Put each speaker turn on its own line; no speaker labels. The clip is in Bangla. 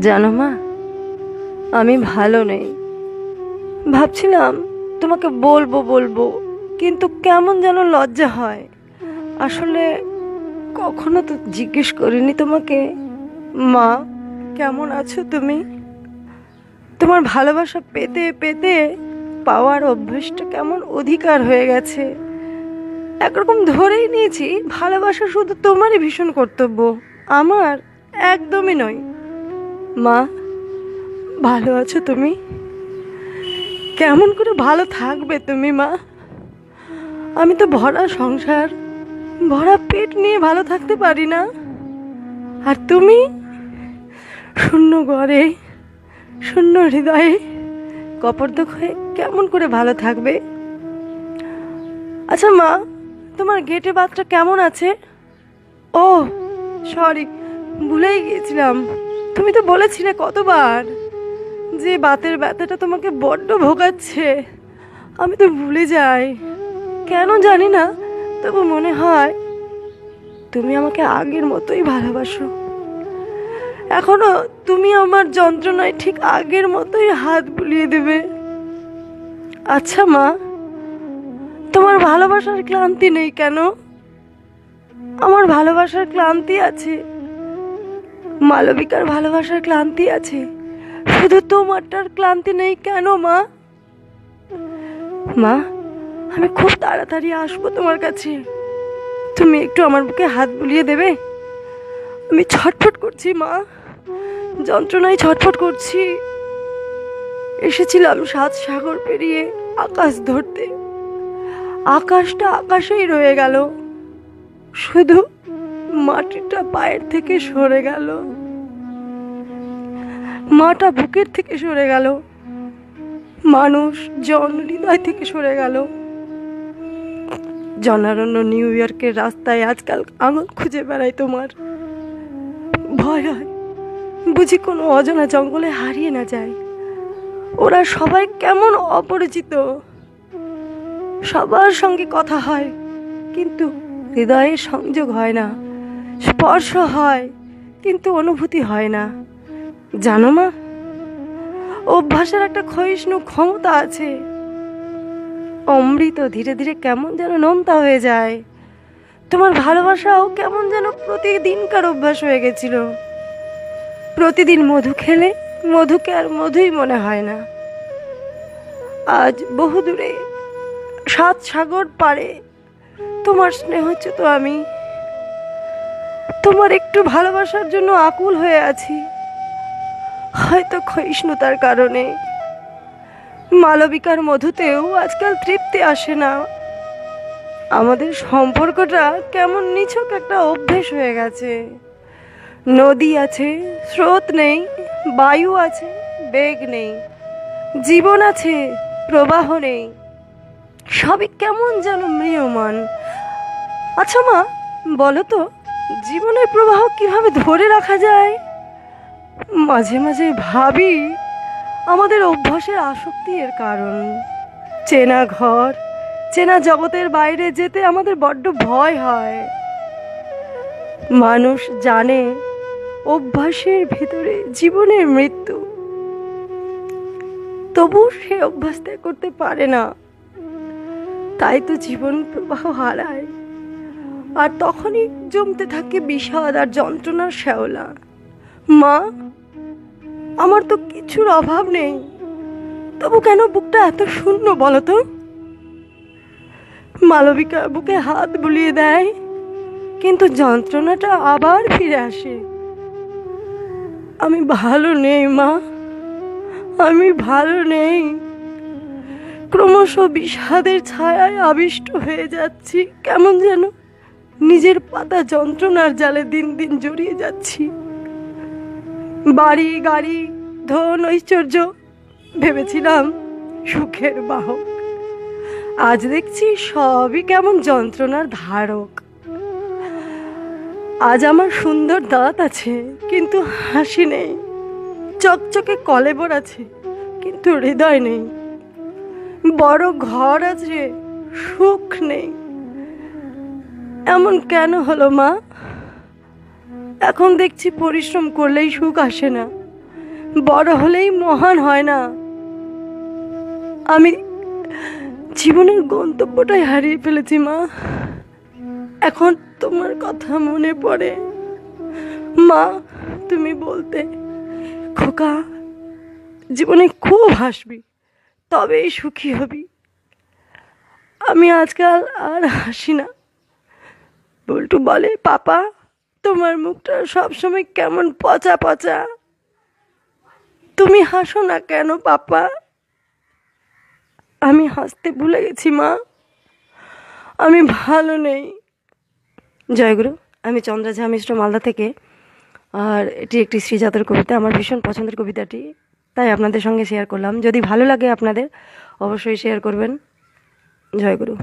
জানো মা, আমি ভালো নেই। ভাবছিলাম তোমাকে বলব বলব, কিন্তু কেমন যেন লজ্জা হয়। আসলে কখনো তো জিজ্ঞেস করিনি তোমাকে। মা, কেমন আছো তুমি? তোমার ভালোবাসা পেতে পেতে পাওয়ার অভ্যেসটা কেমন অধিকার হয়ে গেছে। একরকম ধরেই নিয়েছি, ভালোবাসা শুধু তোমারই ভীষণ কর্তব্য। আমার একদমই নয়। মা, ভালো আছো তুমি? কেমন করে ভালো থাকবে তুমি, মা? আমি তো ভরা সংসার, ভরা পেট নিয়ে ভালো থাকতে পারি না। আর তুমি? শূন্য ঘরে শূন্য হৃদয়ে কপর্দক হয়ে কেমন করে ভালো থাকবে? আচ্ছা মা, তোমার গেটে বাতটা কেমন আছে? ও সরি ভুলেই গিয়েছিলাম। তুমি তো বলেছিলে কতবার যে বাতের ব্যথাটা তোমাকে বড্ড ভোগাচ্ছে। আমি তো ভুলে যাই। কেন জানি না, তবু মনে হয় তুমি আমাকে আগের মতোই ভালোবাসো। এখনও তুমি আমার যন্ত্রণায় ঠিক আগের মতোই হাত বুলিয়ে দেবে। আচ্ছা মা, তোমার ভালোবাসার ক্লান্তি নেই কেন? আমার ভালোবাসার ক্লান্তি আছে মালবিকার ভালোবাসার ক্লান্তি আছে। শুধু তোমারটার ক্লান্তি নেই কেন, মা? মা, আমি খুব তাড়াতাড়ি আসব তোমার কাছে। তুমি একটু আমার বুকে হাত বুলিয়ে দেবে? আমি ছটফট করছি, মা। যন্ত্রণায় ছটফট করছি। এসেছিলাম সাত সাগর পেরিয়ে আকাশ ধরতে। আকাশটা আকাশেই রয়ে গেল। শুধু মাটিটা পায়ের থেকে সরে গেল। মাটা বুকের থেকে সরে গেল। মানুষ জন হৃদয় থেকে সরে গেল। জনারণ্য নিউ ইয়র্কের রাস্তায় আজকাল আঙুল খুঁজে বেড়াই তোমার। ভয় হয়, বুঝি কোনো অজানা জঙ্গলে হারিয়ে না যায়। ওরা সবাই কেমন অপরিচিত। সবার সঙ্গে কথা হয়, কিন্তু হৃদয়ের সংযোগ হয় না। স্পর্শ হয়, কিন্তু অনুভূতি হয় না। জানো মা, অভ্যাসের একটা ক্ষয়িষ্ণু ক্ষমতা আছে। অমৃত ধীরে ধীরে কেমন যেন নোনতা হয়ে যায়। তোমার ভালোবাসাও কেমন যেন প্রতিদিনকার অভ্যাস হয়ে গেছিল। প্রতিদিন মধু খেলে মধুকে আর মধুই মনে হয় না। আজ বহু দূরে সাত সাগর পারে তোমার স্নেহ তো আমি তোমার একটু ভালোবাসার জন্য আকুল হয়ে আছি। হয়তো ক্ষয়িষ্ণুতার কারণে। মালবিকার মধুতেও আজকাল তৃপ্তি আসে না। আমাদের সম্পর্কটা কেমন নিছক একটা অভ্যেস হয়ে গেছে। নদী আছে, স্রোত নেই, বায়ু আছে, বেগ নেই, জীবন আছে, প্রবাহ নেই। সবই কেমন যেন ম্রিয়মান। আচ্ছা মা, বলো তো জীবনের প্রবাহ কীভাবে ধরে রাখা যায়? মাঝে মাঝে ভাবি, আমাদের অভ্যাসের আসক্তি এর কারণ। চেনা ঘর, চেনা জগতের বাইরে যেতে আমাদের বড্ড ভয় হয়। মানুষ জানে, অভ্যাসের ভিতরে জীবনের মৃত্যু। তবু সে অভ্যাস ত্যাগ করতে পারে না। তাই তো জীবন প্রবাহ হারায়। আর তখনই জমতে থাকে বিষাদ আর যন্ত্রণার শ্যাওলা। মা, আমার তো কিছুর অভাব নেই। তবু কেন বুকটা এত শূন্য বলো তো? মালবিকা বুকে হাত বুলিয়ে দেয়, কিন্তু যন্ত্রণাটা আবার ফিরে আসে। আমি ভালো নেই, মা। আমি ভালো নেই। ক্রমশ বিষাদের ছায়ায় আবিষ্ট হয়ে যাচ্ছি। কেমন যেন নিজের পাতা যন্ত্রণার জালে দিন দিন জড়িয়ে যাচ্ছি। বাড়ি, গাড়ি, ধন, ঐশ্বর্য, ভেবেছিলাম সুখের বাহক। আজ দেখছি সবই কেমন যন্ত্রণার ধারক। আজ আমার সুন্দর দাঁত আছে, কিন্তু হাসি নেই। চকচকে কলেবর আছে, কিন্তু হৃদয় নেই। বড় ঘর আছে সুখ নেই। এমন কেন হলো, মা? এখন দেখছি পরিশ্রম করলেই সুখ আসে না। বড় হলেই মহান হয় না। আমি জীবনের গন্তব্যটাই হারিয়ে ফেলেছি, মা। এখন তোমার কথা মনে পড়ে। মা, তুমি বলতে, খোকা, জীবনে খুব হাসবি, তবেই সুখী হবি। আমি আজকাল আর হাসি না। বল্টু বলে, পাপা, তোমার মুখটা সবসময় কেমন পচা পচা। তুমি হাসো না কেন, পাপা? আমি হাসতে ভুলে গেছি, মা। আমি ভালো নেই। জয়গুরু, আমি চন্দ্রা ঝা মিশ্র মালদা থেকে, আর এটি একটি শ্রীজাতের কবিতা, আমার ভীষণ পছন্দের কবিতাটি। তাই আপনাদের সঙ্গে শেয়ার করলাম। যদি ভালো লাগে আপনাদের, অবশ্যই শেয়ার করবেন। জয়গুরু।